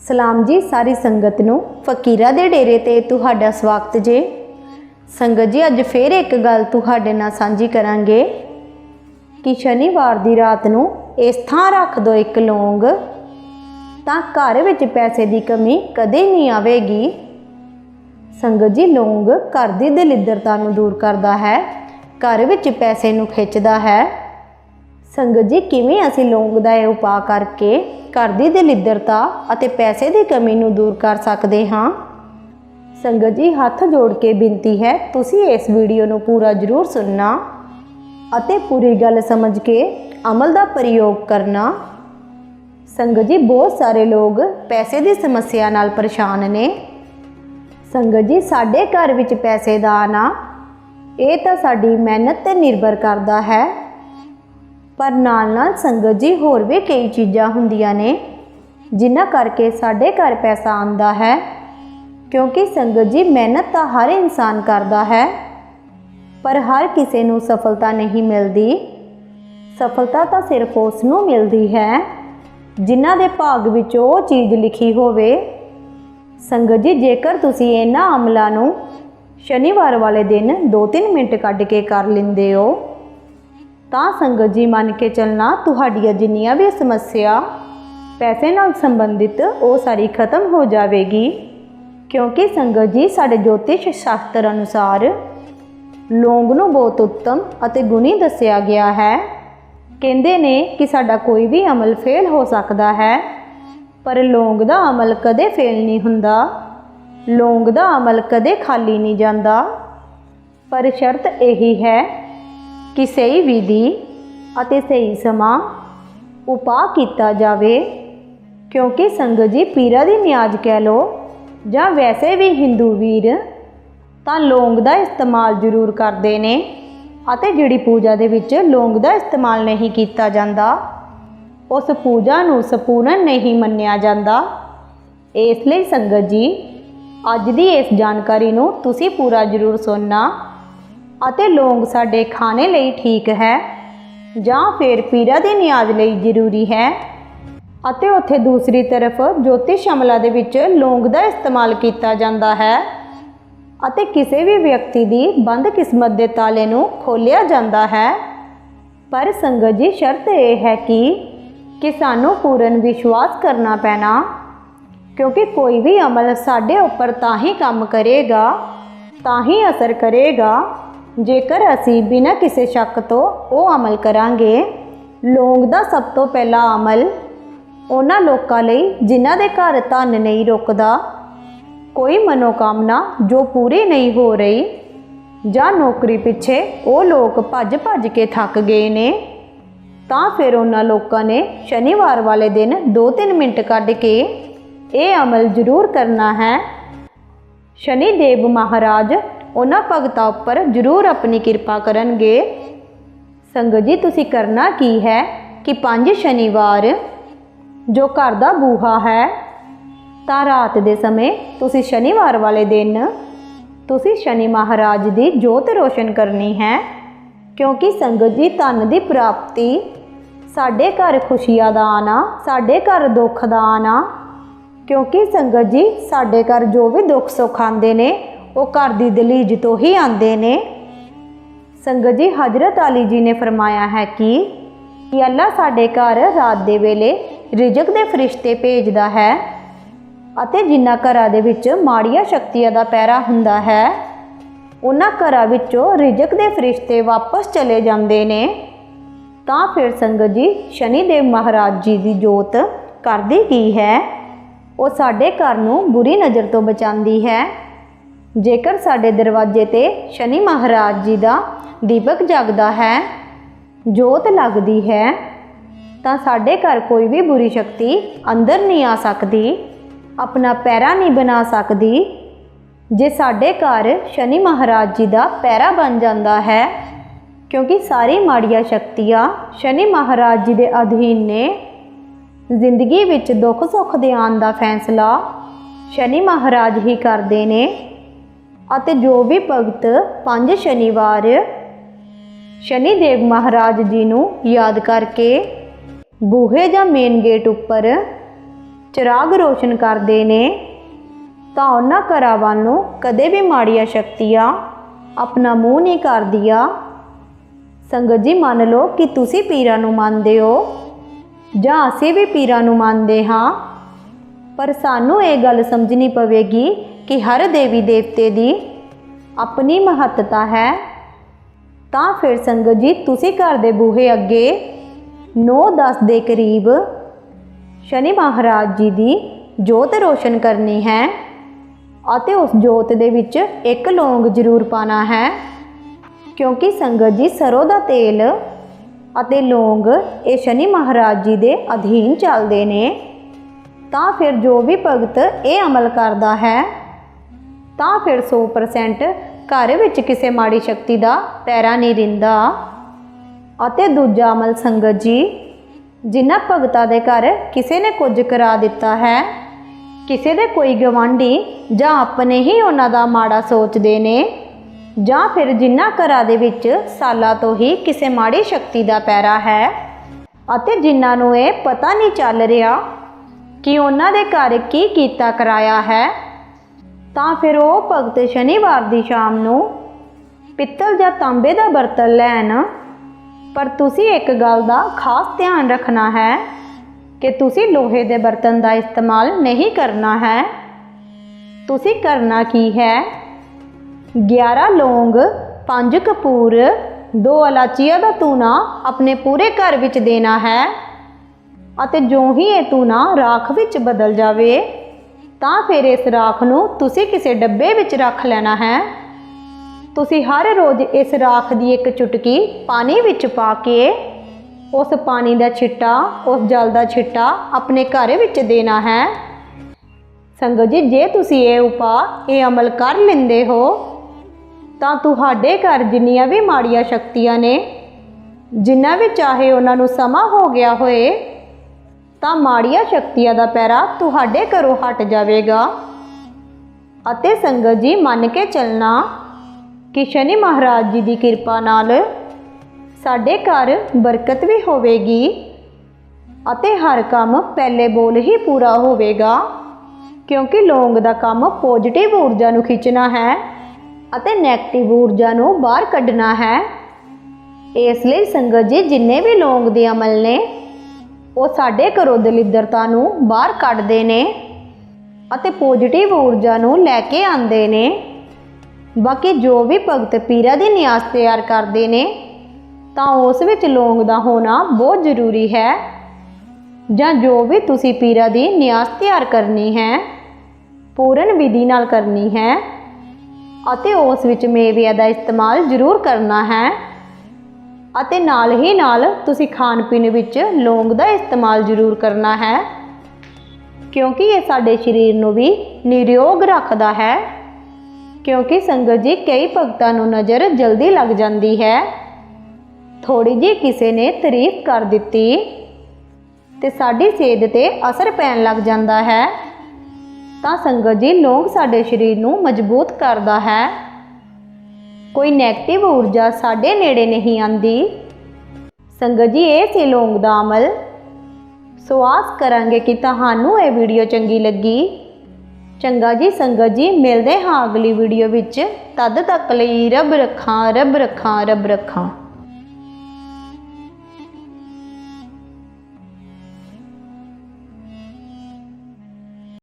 ਸਲਾਮ ਜੀ, ਸਾਰੀ ਸੰਗਤ ਨੂੰ ਫਕੀਰਾ ਦੇ ਡੇਰੇ ਤੇ ਤੁਹਾਡਾ ਸਵਾਗਤ ਜੇ। ਸੰਗਤ ਜੀ, ਅੱਜ ਫੇਰ ਇੱਕ ਗੱਲ ਤੁਹਾਡੇ ਨਾਲ ਸਾਂਝੀ ਕਰਾਂਗੇ ਕਿ ਸ਼ਨੀਵਾਰ ਦੀ ਰਾਤ ਨੂੰ ਇਸ ਥਾਂ ਰੱਖ ਦੋ ਇੱਕ ਲੌਂਗ, ਤਾਂ ਘਰ ਵਿੱਚ ਪੈਸੇ ਦੀ ਕਮੀ ਕਦੇ ਨਹੀਂ ਆਵੇਗੀ। ਸੰਗਤ ਜੀ, ਲੌਂਗ ਘਰ ਦੀ ਦਲਿੱਦਰਤਾ ਨੂੰ ਦੂਰ ਕਰਦਾ ਹੈ, ਘਰ ਵਿੱਚ ਪੈਸੇ ਨੂੰ ਖਿੱਚਦਾ ਹੈ। ਸੰਗਤ ਜੀ, ਕਿਵੇਂ ਅਸੀਂ ਲੌਂਗ ਦਾ ਇਹ ਉਪਾਅ ਕਰਕੇ ਘਰ ਦੀ ਦਲਿੱਦਰਤਾ ਅਤੇ ਪੈਸੇ ਦੀ ਕਮੀ ਨੂੰ ਦੂਰ ਕਰ ਸਕਦੇ ਹਾਂ। ਸੰਗਤ ਜੀ, ਹੱਥ ਜੋੜ ਕੇ ਬੇਨਤੀ ਹੈ, ਤੁਸੀਂ ਇਸ ਵੀਡੀਓ ਨੂੰ ਪੂਰਾ ਜ਼ਰੂਰ ਸੁਣਨਾ ਅਤੇ ਪੂਰੀ ਗੱਲ ਸਮਝ ਕੇ ਅਮਲ ਦਾ ਪ੍ਰਯੋਗ ਕਰਨਾ। ਸੰਗਤ ਜੀ, ਬਹੁਤ ਸਾਰੇ ਲੋਕ ਪੈਸੇ ਦੀ ਸਮੱਸਿਆ ਨਾਲ ਪਰੇਸ਼ਾਨ ਨੇ। ਸੰਗਤ ਜੀ, ਸਾਡੇ ਘਰ ਵਿੱਚ ਪੈਸੇ ਦਾ ਆਣਾ ਇਹ ਤਾਂ ਸਾਡੀ ਮਿਹਨਤ ਤੇ ਨਿਰਭਰ ਕਰਦਾ ਹੈ। ਪਰ ਨਾਲ ਨਾਲ ਸੰਗਤ ਜੀ ਹੋਰ ਵੀ ਕਈ ਚੀਜ਼ਾਂ ਹੁੰਦੀਆਂ ਨੇ, ਜਿਨ੍ਹਾਂ ਕਰਕੇ ਸਾਡੇ ਘਰ ਪੈਸਾ ਆਉਂਦਾ ਹੈ, ਕਿਉਂਕਿ ਸੰਗਤ ਜੀ ਮਿਹਨਤ ਤਾਂ ਹਰ ਇਨਸਾਨ ਕਰਦਾ ਹੈ, ਪਰ ਹਰ ਕਿਸੇ ਨੂੰ ਸਫਲਤਾ ਨਹੀਂ ਮਿਲਦੀ। ਸਫਲਤਾ ਤਾਂ ਸਿਰਫ ਉਸ ਨੂੰ ਮਿਲਦੀ ਹੈ, ਜਿਨ੍ਹਾਂ ਦੇ ਭਾਗ ਵਿੱਚ ਉਹ ਚੀਜ਼ ਲਿਖੀ ਹੋਵੇ। ਸੰਗਤ ਜੀ, ਜੇਕਰ ਤੁਸੀਂ ਇਹਨਾਂ ਅਮਲਾਂ ਨੂੰ ਸ਼ਨੀਵਾਰ ਵਾਲੇ ਦਿਨ 2-3 ਮਿੰਟ ਕੱਢ ਕੇ ਕਰ ਲੈਂਦੇ ਹੋ ਤਾਂ ਸੰਗਤ ਜੀ ਮੰਨ ਕੇ ਚੱਲਣਾ, ਤੁਹਾਡੀਆਂ ਜਿੰਨੀਆਂ ਵੀ ਸਮੱਸਿਆ ਪੈਸੇ ਨਾਲ ਸੰਬੰਧਿਤ, ਉਹ ਸਾਰੀ ਖਤਮ ਹੋ ਜਾਵੇਗੀ। ਕਿਉਂਕਿ ਸੰਗਤ ਜੀ ਸਾਡੇ ਜੋਤਿਸ਼ ਸ਼ਾਸਤਰ ਅਨੁਸਾਰ ਲੌਂਗ ਨੂੰ ਬਹੁਤ ਉੱਤਮ ਅਤੇ ਗੁਣੀ ਦੱਸਿਆ ਗਿਆ ਹੈ। ਕਹਿੰਦੇ ਨੇ ਕਿ ਸਾਡਾ ਕੋਈ ਵੀ ਅਮਲ ਫੇਲ ਹੋ ਸਕਦਾ ਹੈ, ਪਰ ਲੌਂਗ ਦਾ ਅਮਲ ਕਦੇ ਫੇਲ ਨਹੀਂ ਹੁੰਦਾ। ਲੌਂਗ ਦਾ ਅਮਲ ਕਦੇ ਖਾਲੀ ਨਹੀਂ ਜਾਂਦਾ। ਪਰ ਸ਼ਰਤ ਇਹੀ ਹੈ ਕਿ ਸਹੀ ਵਿਧੀ ਅਤੇ ਸਹੀ ਸਮਾਂ ਉਪਾਅ ਕੀਤਾ ਜਾਵੇ। ਕਿਉਂਕਿ ਸੰਗਤ ਜੀ ਪੀਰਾਂ ਦੀ ਨਿਆਜ਼ ਕਹਿ ਲੋ ਜਾਂ ਵੈਸੇ ਵੀ ਹਿੰਦੂ ਵੀਰ ਤਾਂ ਲੌਂਗ ਦਾ ਇਸਤੇਮਾਲ ਜ਼ਰੂਰ ਕਰਦੇ ਨੇ ਅਤੇ ਜਿਹੜੀ ਪੂਜਾ ਦੇ ਵਿੱਚ ਲੌਂਗ ਦਾ ਇਸਤੇਮਾਲ ਨਹੀਂ ਕੀਤਾ ਜਾਂਦਾ, ਉਸ ਪੂਜਾ ਨੂੰ ਸੰਪੂਰਨ ਨਹੀਂ ਮੰਨਿਆ ਜਾਂਦਾ। ਇਸ ਲਈ ਸੰਗਤ ਜੀ, ਅੱਜ ਦੀ ਇਸ ਜਾਣਕਾਰੀ ਨੂੰ ਤੁਸੀਂ ਪੂਰਾ ਜ਼ਰੂਰ ਸੁਣਨਾ। ਅਤੇ ਲੌਂਗ ਸਾਡੇ ਖਾਣੇ ਲਈ ਠੀਕ ਹੈ, ਜਾਂ ਫਿਰ ਪੀਰਾਂ ਦੇ ਨਿਆਜ਼ ਲਈ ਜ਼ਰੂਰੀ ਹੈ। ਅਤੇ ਉੱਥੇ ਦੂਸਰੀ ਤਰਫ ਜੋਤਿਸ਼ ਅਮਲਾ ਦੇ ਵਿੱਚ ਲੌਂਗ ਦਾ ਇਸਤੇਮਾਲ ਕੀਤਾ ਜਾਂਦਾ ਹੈ ਅਤੇ ਕਿਸੇ ਵੀ ਵਿਅਕਤੀ ਦੀ ਬੰਦ ਕਿਸਮਤ ਦੇ ਤਾਲੇ ਨੂੰ ਖੋਲ੍ਹਿਆ ਜਾਂਦਾ ਹੈ। ਪਰ ਸੰਗਤ ਜੀ, ਸ਼ਰਤ ਇਹ ਹੈ ਕਿ ਕਿ ਸਾਨੂੰ ਪੂਰਨ ਵਿਸ਼ਵਾਸ ਕਰਨਾ ਪੈਣਾ, ਕਿਉਂਕਿ ਕੋਈ ਵੀ ਅਮਲ ਸਾਡੇ ਉੱਪਰ ਤਾਂ ਹੀ ਕੰਮ ਕਰੇਗਾ, ਤਾਂ ਹੀ ਅਸਰ ਕਰੇਗਾ। ਜੇਕਰ ਅਸੀਂ ਬਿਨਾਂ ਕਿਸੇ ਸ਼ੱਕ ਤੋਂ ਉਹ ਅਮਲ ਕਰਾਂਗੇ, ਲੌਂਗ ਦਾ ਸਭ ਤੋਂ ਪਹਿਲਾ ਅਮਲ ਉਹਨਾਂ ਲੋਕਾਂ ਲਈ ਜਿਨ੍ਹਾਂ ਦੇ ਘਰ ਧਨ ਨਹੀਂ ਰੁਕਦਾ, ਕੋਈ ਮਨੋਕਾਮਨਾ ਜੋ ਪੂਰੀ ਨਹੀਂ ਹੋ ਰਹੀ ਜਾਂ ਨੌਕਰੀ ਪਿੱਛੇ ਉਹ ਲੋਕ ਭੱਜ ਭੱਜ ਕੇ ਥੱਕ ਗਏ ਨੇ, ਤਾਂ ਫਿਰ ਉਹਨਾਂ ਲੋਕਾਂ ਨੇ ਸ਼ਨੀਵਾਰ ਵਾਲੇ ਦਿਨ 2-3 ਮਿੰਟ ਕੱਢ ਕੇ ਇਹ ਅਮਲ ਜ਼ਰੂਰ ਕਰਨਾ ਹੈ। ਸ਼ਨੀ ਦੇਵ ਮਹਾਰਾਜ ਉਹਨਾਂ ਭਗਤਾਂ ਉੱਪਰ ਜ਼ਰੂਰ ਆਪਣੀ ਕਿਰਪਾ ਕਰਨਗੇ। ਸੰਗਤ ਜੀ, ਤੁਸੀਂ ਕਰਨਾ ਕੀ ਹੈ ਕਿ ਪੰਜ ਸ਼ਨੀਵਾਰ ਜੋ ਘਰ ਦਾ ਬੂਹਾ ਹੈ, ਤਾਂ ਰਾਤ ਦੇ ਸਮੇਂ ਤੁਸੀਂ ਸ਼ਨੀਵਾਰ ਵਾਲੇ ਦਿਨ ਤੁਸੀਂ ਸ਼ਨੀ ਮਹਾਰਾਜ ਦੀ ਜੋਤ ਰੋਸ਼ਨ ਕਰਨੀ ਹੈ, ਕਿਉਂਕਿ ਸੰਗਤ ਜੀ, ਧਨ ਦੀ ਪ੍ਰਾਪਤੀ ਸਾਡੇ ਘਰ ਖੁਸ਼ੀਆਂ ਦਾ ਆਣਾ, ਸਾਡੇ ਘਰ ਦੁੱਖ ਦਾ ਆਣਾ, ਕਿਉਂਕਿ ਸੰਗਤ ਜੀ, ਸਾਡੇ ਘਰ ਜੋ ਵੀ ਦੁੱਖ ਸੁੱਖ ਆਉਂਦੇ ਨੇ ਉਹ ਘਰ ਦੀ ਦਲੀਜ ਤੋਂ ਹੀ ਆਉਂਦੇ ਨੇ। ਸੰਗਤ ਜੀ, ਹਜ਼ਰਤ ਅਲੀ ਜੀ ਨੇ ਫਰਮਾਇਆ ਹੈ ਕਿ ਕਿ ਅੱਲਾ ਸਾਡੇ ਘਰ ਰਾਤ ਦੇ ਵੇਲੇ ਰਿਜ਼ਕ ਦੇ ਫਰਿਸ਼ਤੇ ਭੇਜਦਾ ਹੈ ਅਤੇ ਜਿਨ੍ਹਾਂ ਘਰਾਂ ਦੇ ਵਿੱਚ ਮਾੜੀਆਂ ਸ਼ਕਤੀਆਂ ਦਾ ਪਹਿਰਾ ਹੁੰਦਾ ਹੈ, ਉਹਨਾਂ ਘਰਾਂ ਵਿੱਚੋਂ ਰਿਜ਼ਕ ਦੇ ਫਰਿਸ਼ਤੇ ਵਾਪਸ ਚਲੇ ਜਾਂਦੇ ਨੇ। ਤਾਂ ਫਿਰ ਸੰਗਤ ਜੀ, ਸ਼ਨੀ ਦੇਵ ਮਹਾਰਾਜ ਜੀ ਦੀ ਜੋਤ ਕਰਦੀ ਕੀ ਹੈ? ਉਹ ਸਾਡੇ ਘਰ ਨੂੰ ਬੁਰੀ ਨਜ਼ਰ ਤੋਂ ਬਚਾਉਂਦੀ ਹੈ। ਜੇਕਰ ਸਾਡੇ ਦਰਵਾਜ਼ੇ ਤੇ ਸ਼ਨੀ ਮਹਾਰਾਜ ਜੀ ਦਾ ਦੀਪਕ ਜਗਦਾ ਹੈ, ਜੋਤ ਲੱਗਦੀ ਹੈ, ਤਾਂ ਸਾਡੇ ਘਰ ਕੋਈ ਵੀ ਬੁਰੀ ਸ਼ਕਤੀ ਅੰਦਰ ਨਹੀਂ ਆ ਸਕਦੀ, ਆਪਣਾ ਪੈਰਾ ਨਹੀਂ ਬਣਾ ਸਕਦੀ। ਜੇ ਸਾਡੇ ਘਰ ਸ਼ਨੀ ਮਹਾਰਾਜ ਜੀ ਦਾ ਪੈਰਾ ਬਣ ਜਾਂਦਾ ਹੈ, ਕਿਉਂਕਿ ਸਾਰੀ ਮਾੜੀਆਂ ਸ਼ਕਤੀਆਂ ਸ਼ਨੀ ਮਹਾਰਾਜ ਜੀ ਦੇ ਅਧੀਨ ਨੇ, ਜ਼ਿੰਦਗੀ ਵਿੱਚ ਦੁੱਖ ਸੁੱਖ ਦੇ ਆਉਣ ਦਾ ਫੈਸਲਾ ਸ਼ਨੀ ਮਹਾਰਾਜ ਹੀ ਕਰਦੇ ਨੇ। ਅਤੇ ਜੋ ਵੀ ਭਗਤ ਪੰਜ ਸ਼ਨੀਵਾਰ ਸ਼ਨੀ ਦੇਵ ਮਹਾਰਾਜ ਜੀ ਨੂੰ ਯਾਦ ਕਰਕੇ ਬੂਹੇ ਜਾਂ ਮੇਨ ਗੇਟ ਉੱਪਰ ਚਿਰਾਗ ਰੋਸ਼ਨ ਕਰਦੇ ਨੇ, ਤਾਂ ਉਹਨਾਂ ਘਰਾਂ ਵੱਲ ਨੂੰ ਕਦੇ ਵੀ ਮਾੜੀਆਂ ਸ਼ਕਤੀਆਂ ਆਪਣਾ ਮੂੰਹ ਨਹੀਂ ਕਰਦੀਆਂ। ਸੰਗਤ ਜੀ, ਮੰਨ ਲਓ ਕਿ ਤੁਸੀਂ ਪੀਰਾਂ ਨੂੰ ਮੰਨਦੇ ਹੋ ਜਾਂ ਅਸੀਂ ਵੀ ਪੀਰਾਂ ਨੂੰ ਮੰਨਦੇ ਹਾਂ, ਪਰ ਸਾਨੂੰ ਇਹ ਗੱਲ ਸਮਝਣੀ ਪਵੇਗੀ ਕਿ ਹਰ ਦੇਵੀ ਦੇਵਤੇ ਦੀ ਆਪਣੀ ਮਹੱਤਤਾ ਹੈ, ਤਾਂ ਫਿਰ ਸੰਗਤ ਜੀ, ਤੁਸੀਂ ਘਰ ਦੇ ਬੂਹੇ ਅੱਗੇ 9-10 ਦੇ ਕਰੀਬ ਸ਼ਨੀ ਮਹਾਰਾਜ ਜੀ ਦੀ ਜੋਤ ਰੋਸ਼ਨ ਕਰਨੀ ਹੈ ਅਤੇ ਉਸ ਜੋਤ ਦੇ ਵਿੱਚ ਇੱਕ ਲੌਂਗ ਜ਼ਰੂਰ ਪਾਣਾ ਹੈ, ਕਿਉਂਕਿ ਸੰਗਤ ਜੀ, ਸਰੋਂ ਦਾ ਤੇਲ ਅਤੇ ਲੌਂਗ ਇਹ ਸ਼ਨੀ ਮਹਾਰਾਜ ਜੀ ਦੇ ਅਧੀਨ ਚੱਲਦੇ ਨੇ। ਤਾਂ ਫਿਰ ਜੋ ਵੀ ਭਗਤ ਇਹ ਅਮਲ ਕਰਦਾ ਹੈ ਤਾਂ ਫਿਰ 100% ਘਰ ਵਿੱਚ ਕਿਸੇ ਮਾੜੀ ਸ਼ਕਤੀ ਦਾ ਪੈਰਾ ਨਹੀਂ ਰਿੰਦਾ ਅਤੇ ਦੂਜਾ ਅਮਲ ਸੰਗਤ ਜੀ, ਜਿਨ੍ਹਾਂ ਭਗਤਾਂ ਦੇ ਘਰ ਕਿਸੇ ਨੇ ਕੁਝ ਕਰਾ ਦਿੱਤਾ ਹੈ, ਕਿਸੇ ਦੇ ਕੋਈ ਗਵਾਂਢੀ ਜਾਂ ਆਪਣੇ ਹੀ ਉਹਨਾਂ ਦਾ ਮਾੜਾ ਸੋਚਦੇ ਨੇ, ਜਾਂ ਫਿਰ ਜਿਨ੍ਹਾਂ ਘਰਾਂ ਦੇ ਵਿੱਚ ਸਾਲਾਂ ਤੋਂ ਹੀ ਕਿਸੇ ਮਾੜੀ ਸ਼ਕਤੀ ਦਾ ਪੈਰਾ ਹੈ, ਅਤੇ ਜਿਨ੍ਹਾਂ ਨੂੰ ਇਹ ਪਤਾ ਨਹੀਂ ਚੱਲ ਰਿਹਾ ਕਿ ਉਹਨਾਂ ਦੇ ਘਰ ਕੀ ਕੀਤਾ ਕਰਾਇਆ ਹੈ। ਤਾਂ ਫਿਰ ਉਹ ਭਗਤ ਸ਼ਨੀਵਾਰ ਦੀ ਸ਼ਾਮ ਨੂੰ ਪਿੱਤਲ ਜਾਂ ਤਾਂਬੇ ਦਾ ਬਰਤਨ ਲੈਣ। ਪਰ ਤੁਸੀਂ ਇੱਕ ਗੱਲ ਦਾ ਖਾਸ ਧਿਆਨ ਰੱਖਣਾ ਹੈ ਕਿ ਤੁਸੀਂ ਲੋਹੇ ਦੇ ਬਰਤਨ ਦਾ ਇਸਤੇਮਾਲ ਨਹੀਂ ਕਰਨਾ ਹੈ। ਤੁਸੀਂ ਕਰਨਾ ਕੀ ਹੈ? 11 ਲੌਂਗ 5 ਕਪੂਰ 2 ਇਲਾਚੀਆਂ ਦਾ ਤੂਨਾ ਆਪਣੇ ਪੂਰੇ ਘਰ ਵਿੱਚ ਦੇਣਾ ਹੈ ਅਤੇ ਜੋ ਹੀ ਇਹ ਤੂਨਾ ਰਾਖ ਵਿੱਚ ਬਦਲ ਜਾਵੇ। ਤਾਂ ਫਿਰ ਇਸ ਰਾਖ ਨੂੰ ਤੁਸੀਂ ਕਿਸੇ ਡੱਬੇ ਵਿੱਚ ਰੱਖ ਲੈਣਾ ਹੈ। ਤੁਸੀਂ ਹਰ ਰੋਜ਼ ਇਸ ਰਾਖ ਦੀ ਇੱਕ ਚੁਟਕੀ ਪਾਣੀ ਵਿੱਚ ਪਾ ਕੇ ਉਸ ਪਾਣੀ ਦਾ ਛਿੱਟਾ, ਉਸ ਜਲ ਦਾ ਛਿੱਟਾ ਆਪਣੇ ਘਰ ਵਿੱਚ ਦੇਣਾ ਹੈ। ਸੰਗਤ ਜੀ, ਜੇ ਤੁਸੀਂ ਇਹ ਉਪਾਅ, ਇਹ ਅਮਲ ਕਰ ਲੈਂਦੇ ਹੋ, ਤਾਂ ਤੁਹਾਡੇ ਘਰ ਜਿੰਨੀਆਂ ਵੀ ਮਾੜੀਆਂ ਸ਼ਕਤੀਆਂ ਨੇ, ਜਿੰਨਾ ਵੀ ਚਾਹੇ ਉਹਨਾਂ ਨੂੰ ਸਮਾਂ ਹੋ ਗਿਆ ਹੋਏ ਤਾਂ ਮਾੜੀਆਂ ਸ਼ਕਤੀਆਂ ਦਾ ਪੈਰਾ ਤੁਹਾਡੇ ਘਰੋਂ ਹਟ ਜਾਵੇਗਾ। ਅਤੇ ਸੰਗਤ ਜੀ, ਮੰਨ ਕੇ ਚੱਲਣਾ, ਕਿ ਸ਼ਨੀ ਮਹਾਰਾਜ ਜੀ ਦੀ ਕਿਰਪਾ ਨਾਲ ਸਾਡੇ ਘਰ ਬਰਕਤ ਵੀ ਹੋਵੇਗੀ ਅਤੇ ਹਰ ਕੰਮ ਪਹਿਲੇ ਬੋਲ ਹੀ ਪੂਰਾ ਹੋਵੇਗਾ, ਕਿਉਂਕਿ ਲੌਂਗ ਦਾ ਕੰਮ ਪੋਜ਼ਿਟਿਵ ਊਰਜਾ ਨੂੰ ਖਿੱਚਣਾ ਹੈ ਅਤੇ 네ਗੇਟਿਵ ਊਰਜਾ ਨੂੰ ਬਾਹਰ ਕੱਢਣਾ ਹੈ। ਇਸ ਲਈ ਸੰਗਤ ਜੀ, ਜਿੰਨੇ ਵੀ ਲੌਂਗ ਦੇ ਅਮਲ ਨੇ ਉਹ ਸਾਡੇ ਘਰੋਂ ਦਲਿੱਦਰਤਾ ਨੂੰ ਬਾਹਰ ਕੱਢਦੇ ਨੇ ਅਤੇ ਪੋਜ਼ਿਟਿਵ ਊਰਜਾ ਨੂੰ ਲੈ ਕੇ ਆਉਂਦੇ ਨੇ। ਬਾਕੀ ਜੋ ਵੀ ਭਗਤ ਪੀਰਾ ਦੀ ਨਿਆਸ ਤਿਆਰ ਕਰਦੇ ਨੇ, ਤਾਂ ਉਸ ਵਿੱਚ ਲੌਂਗ ਦਾ ਹੋਣਾ ਬਹੁਤ ਜ਼ਰੂਰੀ ਹੈ। ਜਾਂ ਜੋ ਵੀ ਤੁਸੀਂ ਪੀਰਾ ਦੀ ਨਿਆਸ ਤਿਆਰ ਕਰਨੀ ਹੈ, ਪੂਰਨ ਵਿਧੀ ਨਾਲ ਕਰਨੀ ਹੈ, ਅਤੇ ਉਸ ਵਿੱਚ ਮੇਵਿਆਂ ਦਾ ਇਸਤੇਮਾਲ ਜ਼ਰੂਰ ਕਰਨਾ ਹੈ। ਅਤੇ ਨਾਲ ਹੀ ਨਾਲ ਤੁਸੀਂ ਖਾਣ ਪੀਣ ਵਿੱਚ ਲੌਂਗ ਦਾ ਇਸਤੇਮਾਲ ਜ਼ਰੂਰ ਕਰਨਾ ਹੈ। ਕਿਉਂਕਿ ਇਹ ਸਾਡੇ ਸਰੀਰ ਨੂੰ ਵੀ ਨਿਰਯੋਗ ਰੱਖਦਾ ਹੈ। ਕਿਉਂਕਿ ਸੰਗਤ ਜੀ, ਕਈ ਭਗਤਾਂ ਨੂੰ ਨਜ਼ਰ ਜਲਦੀ ਲੱਗ ਜਾਂਦੀ ਹੈ। ਥੋੜੀ ਜੀ ਕਿਸੇ ਨੇ ਤਾਰੀਫ ਕਰ ਦਿੱਤੀ ਤੇ ਸਾਡੀ ਸਿਹਤ ਤੇ ਅਸਰ ਪੈਣ ਲੱਗ ਜਾਂਦਾ ਹੈ। ਤਾਂ ਸੰਗਤ ਜੀ, ਲੌਂਗ ਸਾਡੇ ਸਰੀਰ ਨੂੰ ਮਜ਼ਬੂਤ ਕਰਦਾ ਹੈ। ਕੋਈ 네ਗੇਟਿਵ ਊਰਜਾ ਸਾਡੇ ਨੇੜੇ ਨਹੀਂ ਆਂਦੀ ਸੰਗਤ ਜੀ, ਇਹ ਸੀ ਲੌਂਗ ਦਾ ਅਮਲ। ਸੋ ਆਸ ਕਰਾਂਗੇ ਕਿ ਤੁਹਾਨੂੰ ਇਹ ਵੀਡੀਓ ਚੰਗੀ ਲੱਗੀ। ਚੰਗਾ ਜੀ, ਸੰਗਤ ਜੀ, ਮਿਲਦੇ ਹਾਂ ਅਗਲੀ ਵੀਡੀਓ ਵਿੱਚ। ਤਦ ਤੱਕ ਲਈ ਰੱਬ ਰੱਖਾਂ ਰੱਬ ਰੱਖਾਂ ਰੱਬ ਰੱਖਾਂ।